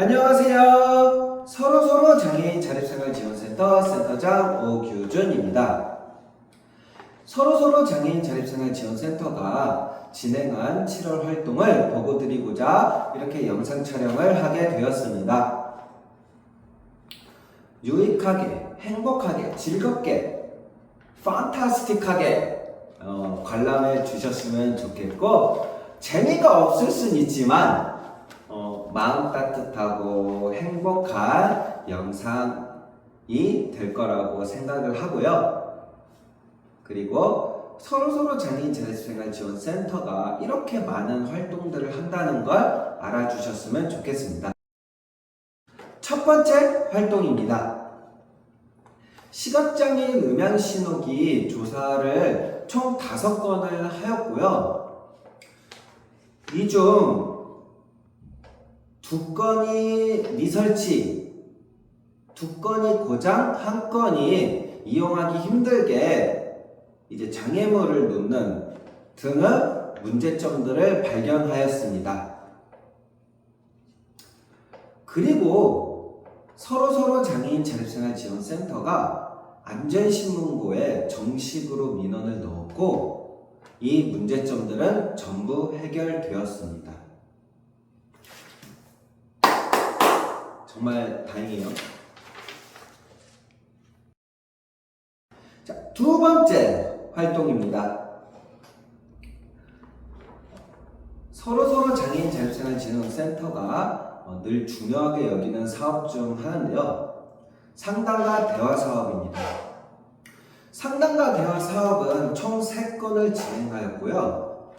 안녕하세요. 서로서로 장애인 자립생활 지원센터 센터장 오규준입니다. 서로서로 장애인 자립생활 지원센터가 진행한 7월 활동을 보고 드리고자 이렇게 영상 촬영을 하게 되었습니다. 유익하게, 행복하게, 즐겁게, 판타스틱하게 어, 관람해 주셨으면 좋겠고 재미가 없을 순 있지만 어, 마음 따뜻하고 행복한 영상이 될 거라고 생각을 하고요. 그리고 서로서로 장애인 자립생활 지원 센터가 이렇게 많은 활동들을 한다는 걸 알아주셨으면 좋겠습니다. 첫 번째 활동입니다. 시각장애인 음향신호기 조사를 총 다섯 건을 하였고요. 이중 두 건이 미설치, 두 건이 고장, 한 건이 이용하기 힘들게 이제 장애물을 놓는 등의 문제점들을 발견하였습니다. 그리고 서로서로 장애인 자립생활 지원센터가 안전신문고에 정식으로 민원을 넣었고 이 문제점들은 전부 해결되었습니다. 정말 다행이에요. 자, 두 번째 활동입니다. 서로서로 장애인 자립생활진흥센터가 어, 늘 중요하게 여기는 사업 중 하나인데요. 상담과 대화 사업입니다. 상담과 대화 사업은 총 3건을 진행하였고요.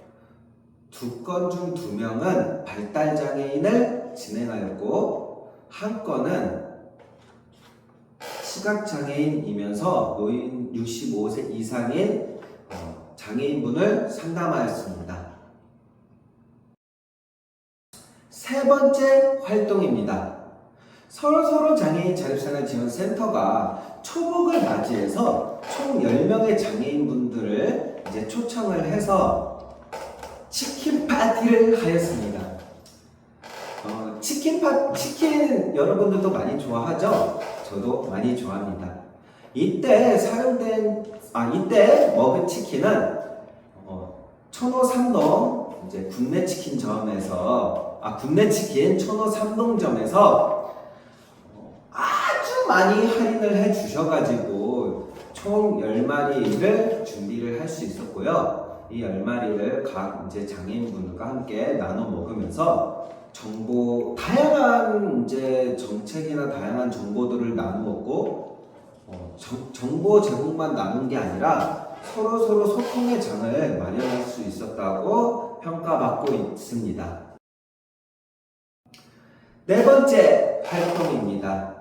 두건중두 명은 발달장애인을 진행하였고, 한 건은 시각장애인이면서 노인 65세 이상인 어, 장애인분을 상담하였습니다. 세 번째 활동입니다. 서로서로 장애인 자립생활 지원센터가 초복을 맞이해서 총 10명의 장애인분들을 이제 초청을 해서 치킨 파티를 하였습니다. 어, 치킨 파 치킨 여러분들도 많이 좋아하죠? 저도 많이 좋아합니다. 이때 사용된 아 이때 먹은 치킨은 어, 천호 삼동 이제 국내 치킨점에서 아 국내 치킨 천호 삼동점에서 어, 아주 많이 할인을 해 주셔가지고 총 10마리를 준비를 할 수 있었고요. 이 10마리를 각 이제 장애인분들과 함께 나눠 먹으면서 정보 다양한 이제 정책이나 다양한 정보들을 나누었고 어, 정, 정보 제공만 나눈 게 아니라 서로 서로 소통의 장을 마련할 수 있었다고 평가받고 있습니다. 네 번째 활동입니다.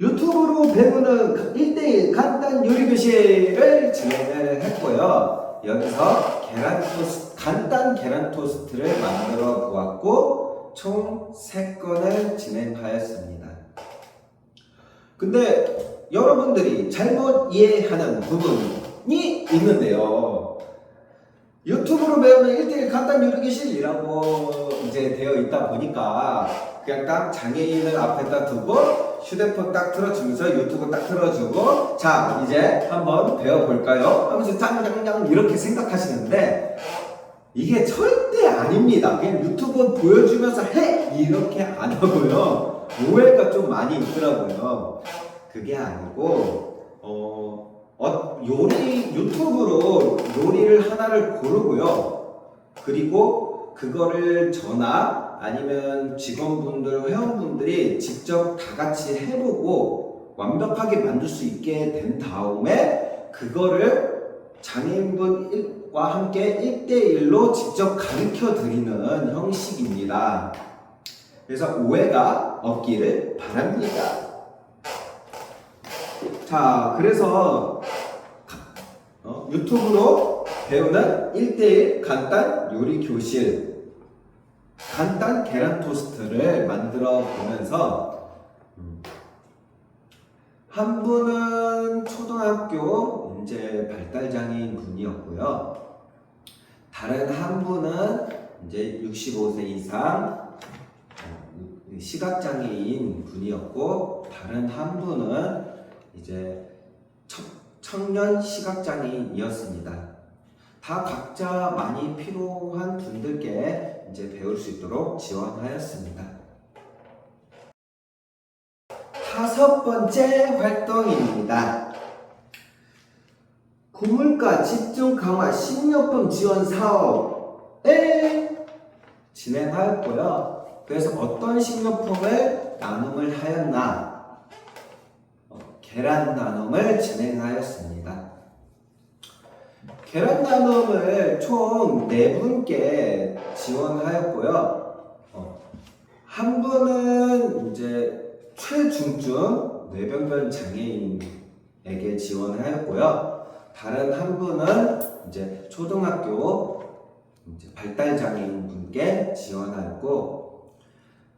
유튜브로 배우는 1대1 간단 요리 교실을 진행을 했고요. 여기서 계란 토스트, 간단 계란 토스트를 만들어 보았고, 총 3건을 진행하였습니다. 근데 여러분들이 잘못 이해하는 부분이 있는데요. 유튜브로 배우는 1대1 간단 요리 교실이라고 이제 되어 있다 보니까 그냥 딱 장애인을 앞에다 두고 휴대폰 딱 틀어주면서 유튜브 딱 틀어주고 자 이제 한번 배워볼까요? 하면서 짱짱짱 이렇게 생각하시는데 이게 절대 아닙니다. 그냥 유튜브 보여주면서 해 이렇게 안 하고요. 오해가 좀 많이 있더라고요. 그게 아니고 어, 어, 요리 유튜브로 요리를 하나를 고르고요. 그리고 그거를 저나 아니면 직원분들, 회원분들이 직접 다 같이 해보고 완벽하게 만들 수 있게 된 다음에 그거를 장애인분과 함께 1대1로 직접 가르쳐 드리는 형식입니다. 그래서 오해가 없기를 바랍니다. 자, 그래서 어, 유튜브로 배우는 1대1 간단 요리 교실 간단 계란 토스트를 만들어 보면서 음, 한 분은 초등학교 이제 발달 장애인 분이었고요. 다른 한 분은 이제 65세 이상 어, 시각 장애인 분이었고 다른 한 분은 이제 청- 청년 시각 장애인이었습니다. 다 각자 많이 필요한 분들께 이제 배울 수 있도록 지원하였습니다. 다섯 번째 활동입니다. 고물가 집중 강화 식료품 지원 사업에 진행하였고요. 그래서 어떤 식료품을 나눔을 하였나? 어, 계란 나눔을 진행하였습니다. 계란 나눔을 총네 분께 지원하였고요. 어, 한 분은 이제 최중증 뇌병변 장애인에게 지원하였고요. 다른 한 분은 이제 초등학교 이제 발달 장애인 분께 지원하였고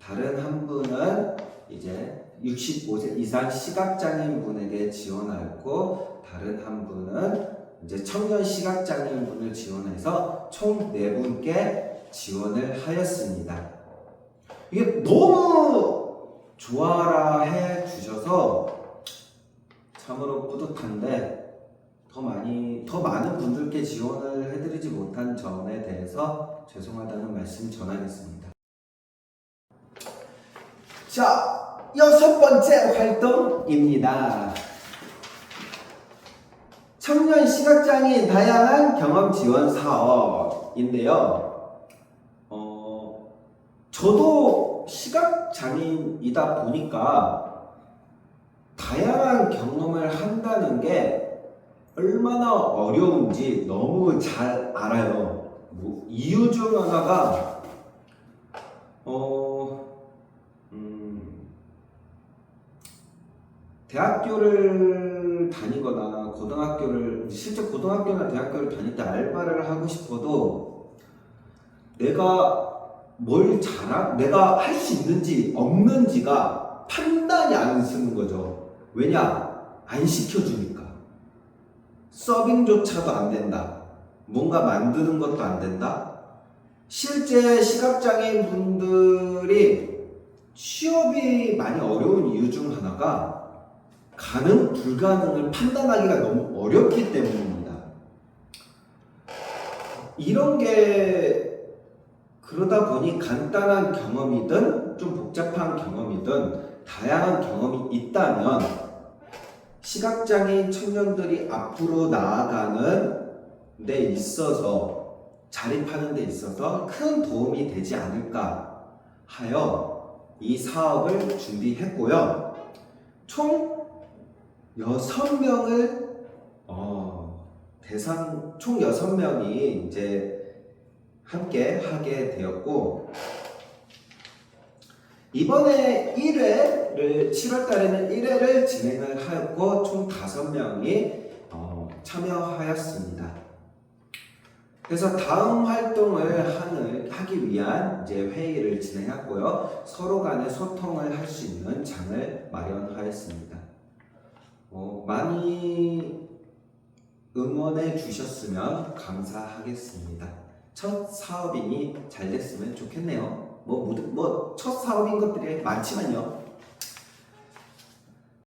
다른 한 분은 이제 65세 이상 시각 장애인 분에게 지원하였고 다른 한 분은 이제 청년 시각 장애인 분을 지원해서 총 네 분께 지원을 하였습니다. 이게 너무 좋아라 해 주셔서 참으로 뿌듯한데 더 많이 더 많은 분들께 지원을 해드리지 못한 점에 대해서 죄송하다는 말씀 전하겠습니다. 자 여섯 번째 활동입니다. 청년 시각장애인 다양한 경험 지원 사업인데요. 어, 저도 시각장애인이다 보니까 다양한 경험을 한다는 게 얼마나 어려운지 너무 잘 알아요. 뭐, 이유 중 하나가 어, 음, 대학교를 다니거나 고등학교를 실제 고등학교나 대학교를 다닐 때 알바를 하고 싶어도 내가 뭘 잘하, 내가 할 수 있는지 없는지가 판단이 안 쓰는 거죠. 왜냐? 안 시켜주니까. 서빙조차도 안 된다. 뭔가 만드는 것도 안 된다. 실제 시각장애인 분들이 취업이 많이 어려운 이유 중 하나가 가능, 불가능을 판단하기가 너무 어렵기 때문입니다. 이런 게 그러다 보니 간단한 경험이든 좀 복잡한 경험이든 다양한 경험이 있다면 시각장애인 청년들이 앞으로 나아가는 데 있어서 자립하는 데 있어서 큰 도움이 되지 않을까 하여 이 사업을 준비했고요. 총 6명을 어, 대상 총 6명이 이제 함께 하게 되었고 이번에 1회를 7월 달에는 1회를 진행을 하였고 총 5명이 어, 참여하였습니다. 그래서 다음 활동을 하는, 하기 위한 이제 회의를 진행했고요. 서로 간에 소통을 할 수 있는 장을 마련하였습니다. 어, 많이 응원해 주셨으면 감사하겠습니다. 첫 사업이니 잘 됐으면 좋겠네요. 뭐, 뭐, 첫 사업인 것들이 많지만요.